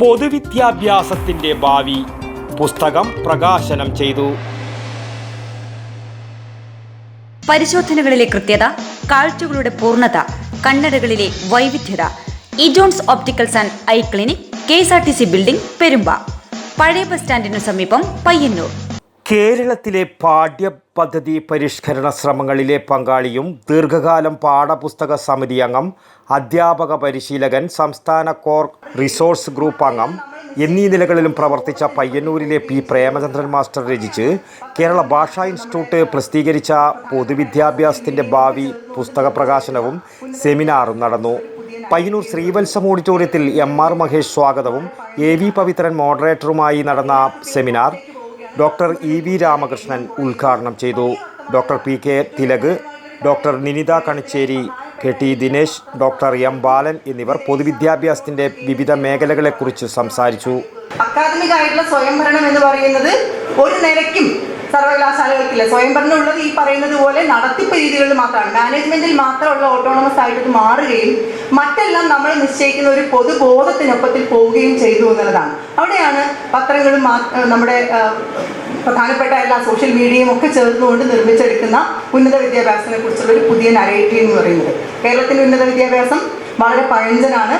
പൊതുവിദ്യാഭ്യാസത്തിന്റെ ഭാവി പുസ്തകം പ്രകാശനം ചെയ്തു. പരിശോധനകളിലെ കൃത്യത കാഴ്ചകളുടെ പൂർണത കണ്ണടകളിലെ വൈവിധ്യത. ഇജോൺസ് opticals and eye clinic K S R T C building Perumba. പഴയ ബസ് സ്റ്റാൻഡിനു സമീപം പയ്യന്നൂർ. കേരളത്തിലെ പാഠ്യപദ്ധതി പരിഷ്കരണ ശ്രമങ്ങളിലെ പങ്കാളിയും ദീർഘകാലം പാഠപുസ്തക സമിതി അംഗം അധ്യാപക പരിശീലകൻ സംസ്ഥാന കോർ റിസോഴ്സ് ഗ്രൂപ്പ് അംഗം എന്നീ നിലകളിലും പ്രവർത്തിച്ച പയ്യന്നൂരിലെ പി പ്രേമചന്ദ്രൻ മാസ്റ്റർ രചിച്ച് കേരള ഭാഷാ ഇൻസ്റ്റിറ്റ്യൂട്ട് പ്രസിദ്ധീകരിച്ച പൊതുവിദ്യാഭ്യാസത്തിന്റെ ഭാവി പുസ്തക പ്രകാശനവും സെമിനാറും നടന്നു. പയ്യന്നൂർ ശ്രീവത്സം ഓഡിറ്റോറിയത്തിൽ എം ആർ മഹേഷ് സ്വാഗതവും എ വി പവിത്രൻ മോഡറേറ്ററുമായി നടന്ന seminar doctor E V Ramakrishnan ഉദ്ഘാടനം ചെയ്തു. Doctor P K Thilak doctor Ninitha Kanichery K T Dinesh doctor M Balan എന്നിവർ പൊതുവിദ്യാഭ്യാസത്തിന്റെ വിവിധ മേഖലകളെക്കുറിച്ച് സംസാരിച്ചു. അക്കാദമിക് ആയിട്ടുള്ള സ്വയംഭരണം എന്ന് പറയുന്നത് ഒരു നിലയ്ക്കും സർവകലാശാലകൾക്കില്ല? സ്വയംഭരണം ഉള്ളത് ഈ പറയുന്നത് പോലെ നടത്തിപ്പ് രീതികളിൽ മാത്രമാണ്. മാനേജ്മെന്റിൽ മാത്രമുള്ള ഓട്ടോണമസ് ആയിട്ട് മാറുകയും മറ്റെല്ലാം നമ്മൾ നിശ്ചയിക്കുന്ന ഒരു പൊതുബോധത്തിനൊപ്പത്തിൽ പോവുകയും ചെയ്തു എന്നുള്ളതാണ്. അവിടെയാണ് പത്രങ്ങളും നമ്മുടെ പ്രധാനപ്പെട്ട എല്ലാ സോഷ്യൽ മീഡിയയും ഒക്കെ ചേർന്നുകൊണ്ട് നിർമ്മിച്ചെടുക്കുന്ന ഉന്നത വിദ്യാഭ്യാസത്തിനെ കുറിച്ചുള്ള ഒരു പുതിയ നരേറ്റീവ് എന്ന് പറയുന്നത്. കേരളത്തിലെ ഉന്നത വിദ്യാഭ്യാസം വളരെ പഴഞ്ചനാണ്.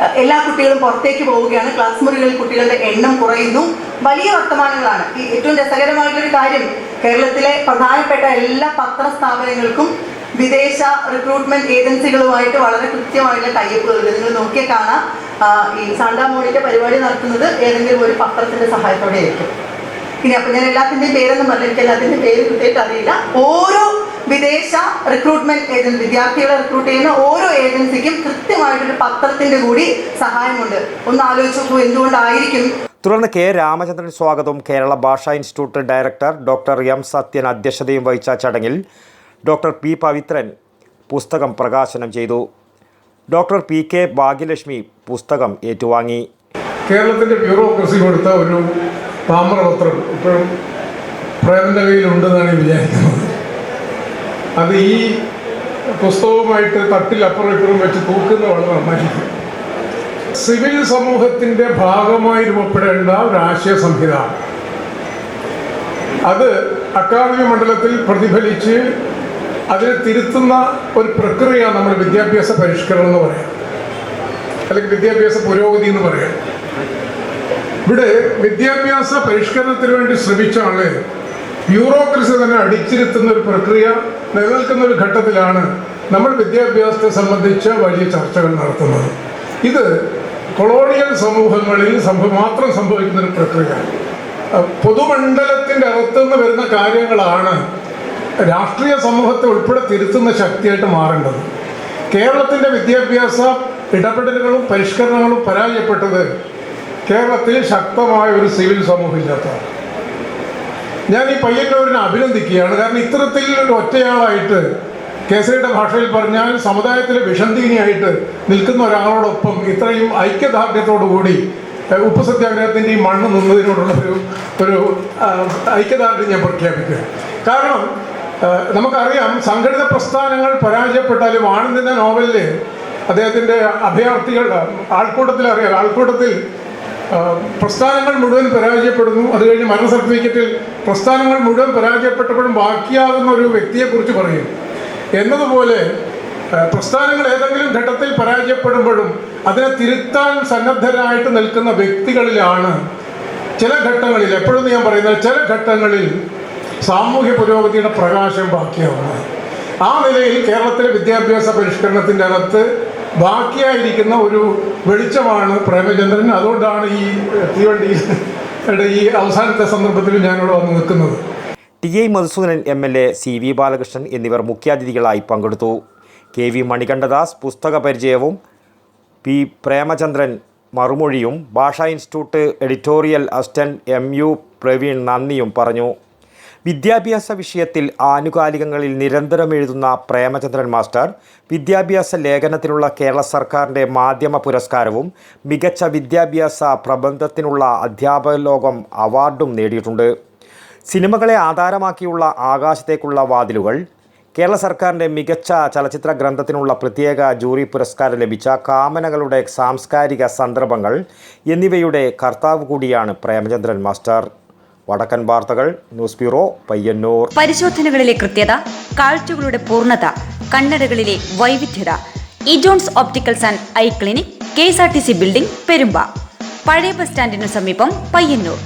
എല്ലാ കുട്ടികളും പുറത്തേക്ക് പോവുകയാണ്. ക്ലാസ് മുറികളിൽ കുട്ടികളുടെ എണ്ണം കുറയുന്നു. വലിയ വർത്തമാനങ്ങളാണ്. ഈ ഏറ്റവും രസകരമായിട്ടൊരു കാര്യം കേരളത്തിലെ പ്രധാനപ്പെട്ട എല്ലാ പത്ര സ്ഥാപനങ്ങൾക്കും വിദേശ റിക്രൂട്ട്മെന്റ് ഏജൻസികളുമായിട്ട് വളരെ കൃത്യമായിട്ടുള്ള ടൈപ്പുകളുണ്ട് നിങ്ങൾ നോക്കിയാൽ കാണാം ഈ സാണ്ടാ പരിപാടി നടത്തുന്നത് ഏതെങ്കിലും ഒരു പത്രത്തിന്റെ സഹായത്തോടെ ആയിരിക്കും ഇനി അപ്പൊ ഞാൻ എല്ലാത്തിന്റെയും പേരൊന്നും അതിന്റെ എല്ലാത്തിന്റെ പേര് കൃത്യമായിട്ട് അറിയില്ല. ഓരോ വിദേശ റിക്രൂട്ട്മെന്റ് ഏജൻസി വിദ്യാർത്ഥികളെ റിക്രൂട്ട് ചെയ്യുന്ന ഓരോ ഏജൻസിക്കും കൃത്യമായിട്ടൊരു പത്രത്തിന്റെ കൂടി സഹായമുണ്ട്. ഒന്ന് ആലോചിച്ച് നോക്കൂ എന്തുകൊണ്ടായിരിക്കും? തുടർന്ന് കെ രാമചന്ദ്രൻ സ്വാഗതവും കേരള ഭാഷാ institute director doctor M Sathyan അധ്യക്ഷതയും വഹിച്ച ചടങ്ങിൽ ഡോക്ടർ പി പവിത്രൻ പുസ്തകം പ്രകാശനം ചെയ്തു. ഡോക്ടർ പി കെ ഭാഗ്യലക്ഷ്മി പുസ്തകം ഏറ്റുവാങ്ങി. കേരളത്തിന്റെ ബ്യൂറോക്രസി കൊടുത്ത ഒരു താമ്രപത്രം ഇപ്പോഴും ഞാൻ വിചാരിക്കുന്നത്. അത് ഈ പുസ്തകവുമായിട്ട് തട്ടിൽ അപ്പുറം ഇപ്പുറം വെച്ച് തൂക്കുന്ന വളരെ നന്നായിരിക്കും സിവിൽ സമൂഹത്തിന്റെ ഭാഗമായി രൂപപ്പെടേണ്ട ഒരു ആശയ സംഹിത അത് അക്കാദമി മണ്ഡലത്തിൽ പ്രതിഫലിച്ച് അതിനെ തിരുത്തുന്ന ഒരു പ്രക്രിയ നമ്മൾ വിദ്യാഭ്യാസ പരിഷ്കരണം എന്ന് പറയാം. അല്ലെങ്കിൽ വിദ്യാഭ്യാസ പുരോഗതി എന്ന് പറയാം. ഇവിടെ വിദ്യാഭ്യാസ പരിഷ്കരണത്തിന് വേണ്ടി ശ്രമിച്ച ആൾ ബ്യൂറോക്രസി തന്നെ അടിച്ചിരുത്തുന്ന ഒരു പ്രക്രിയ നിലനിൽക്കുന്ന ഒരു ഘട്ടത്തിലാണ് നമ്മൾ വിദ്യാഭ്യാസത്തെ സംബന്ധിച്ച വലിയ ചർച്ചകൾ നടത്തുന്നത്. ഇത് കൊളോണിയൽ സമൂഹങ്ങളിൽ സംഭവം മാത്രം സംഭവിക്കുന്ന ഒരു പ്രക്രിയ പൊതുമണ്ഡലത്തിന്റെ അകത്തുനിന്ന് വരുന്ന കാര്യങ്ങളാണ് രാഷ്ട്രീയ സമൂഹത്തെ ഉൾപ്പെടെ തിരുത്തുന്ന ശക്തിയായിട്ട് മാറേണ്ടത്. കേരളത്തിന്റെ വിദ്യാഭ്യാസ ഇടപെടലുകളും പരിഷ്കരണങ്ങളും പരാജയപ്പെട്ടത് കേരളത്തിൽ ശക്തമായ ഒരു സിവിൽ സമൂഹം ഇല്ലാത്തതാണ്. ഞാൻ ഈ പയ്യന്നൂരിനെ അഭിനന്ദിക്കുകയാണ്. കാരണം ഇത്തരത്തിൽ ഒരു ഒറ്റയാളായിട്ട് കേസരിയുടെ ഭാഷയിൽ പറഞ്ഞാൽ സമുദായത്തിലെ വിഷന്തിനിയായിട്ട് നിൽക്കുന്ന ഒരാളോടൊപ്പം ഇത്രയും ഐക്യദാർഢ്യത്തോടുകൂടി ഉപ്പ് സത്യാഗ്രഹത്തിന്റെ ഈ മണ്ണ് നിന്നതിനോടുള്ള ഒരു ഒരു ഐക്യദാർഢ്യം ഞാൻ പ്രഖ്യാപിക്കുക. കാരണം നമുക്കറിയാം സംഘടിത പ്രസ്ഥാനങ്ങൾ പരാജയപ്പെട്ടാലും ആനന്ദിന്റെ നോവലിൽ അദ്ദേഹത്തിന്റെ അഭയാർത്ഥികൾ ആൾക്കൂട്ടത്തിൽ അറിയാം ആൾക്കൂട്ടത്തിൽ പ്രസ്ഥാനങ്ങൾ മുഴുവൻ പരാജയപ്പെടുന്നു. അത് കഴിഞ്ഞ് മരണ സർട്ടിഫിക്കറ്റിൽ പ്രസ്ഥാനങ്ങൾ മുഴുവൻ പരാജയപ്പെട്ടപ്പോഴും ബാക്കിയാകുന്ന ഒരു വ്യക്തിയെക്കുറിച്ച് പറയും. എന്നതുപോലെ പ്രസ്ഥാനങ്ങൾ ഏതെങ്കിലും ഘട്ടത്തിൽ പരാജയപ്പെടുമ്പോഴും അതിനെ തിരുത്താൻ സന്നദ്ധരായിട്ട് നിൽക്കുന്ന വ്യക്തികളിലാണ് ചില ഘട്ടങ്ങളിൽ എപ്പോഴും ഞാൻ പറയുന്നത് ചില ഘട്ടങ്ങളിൽ സാമൂഹ്യ പുരോഗതിയുടെ പ്രകാശം ബാക്കിയാവുന്നത്. ആ നിലയിൽ കേരളത്തിലെ വിദ്യാഭ്യാസ പരിഷ്കരണത്തിന്റെ അകത്ത് ബാക്കിയായിരിക്കുന്ന ഒരു വെളിച്ചമാണ് പ്രേമചന്ദ്രൻ. അതുകൊണ്ടാണ് ഈ തീവണ്ടിയുടെ ഈ അവസാനത്തെ സന്ദർഭത്തിൽ ഞാനിവിടെ വന്ന് നിൽക്കുന്നത്. T I Madhusoodanan M L A C V Balakrishnan എന്നിവർ മുഖ്യാതിഥികളായി പങ്കെടുത്തു. കെ വി മണികണ്ഠദാസ് പുസ്തക പരിചയവും പി പ്രേമചന്ദ്രൻ മറുമൊഴിയും ഭാഷാ institute editorial assistant M U Praveen നന്ദിയും പറഞ്ഞു. വിദ്യാഭ്യാസ വിഷയത്തിൽ ആനുകാലികങ്ങളിൽ നിരന്തരം എഴുതുന്ന പ്രേമചന്ദ്രൻ മാസ്റ്റർ വിദ്യാഭ്യാസ ലേഖനത്തിനുള്ള കേരള സർക്കാരിന്റെ മാധ്യമ പുരസ്കാരവും മികച്ച വിദ്യാഭ്യാസ പ്രബന്ധത്തിനുള്ള അധ്യാപക ലോകം അവാർഡും നേടിയിട്ടുണ്ട്. സിനിമകളെ ആധാരമാക്കിയുള്ള ആകാശത്തേക്കുള്ള വാതിലുകൾ കേരള സർക്കാരിന്റെ മികച്ച ചലച്ചിത്ര ഗ്രന്ഥത്തിനുള്ള പ്രത്യേക ജൂറി പുരസ്കാരം ലഭിച്ച കാമനകളുടെ സാംസ്കാരിക സന്ദർഭങ്ങൾ എന്നിവയുടെ കർത്താവ് കൂടിയാണ് പ്രേമചന്ദ്രൻ മാസ്റ്റർ. വടക്കൻ വാർത്തകൾ ന്യൂസ് ബ്യൂറോ പയ്യന്നൂർ. പരിശോധനകളിലെ കൃത്യത കാഴ്ചകളുടെ പൂർണത കണ്ണടകളിലെ വൈവിധ്യത. ഇജോൺസ് opticals and eye clinic K S R T C building Perumba. പഴയ ബസ് സ്റ്റാൻഡിനു സമീപം പയ്യന്നൂർ.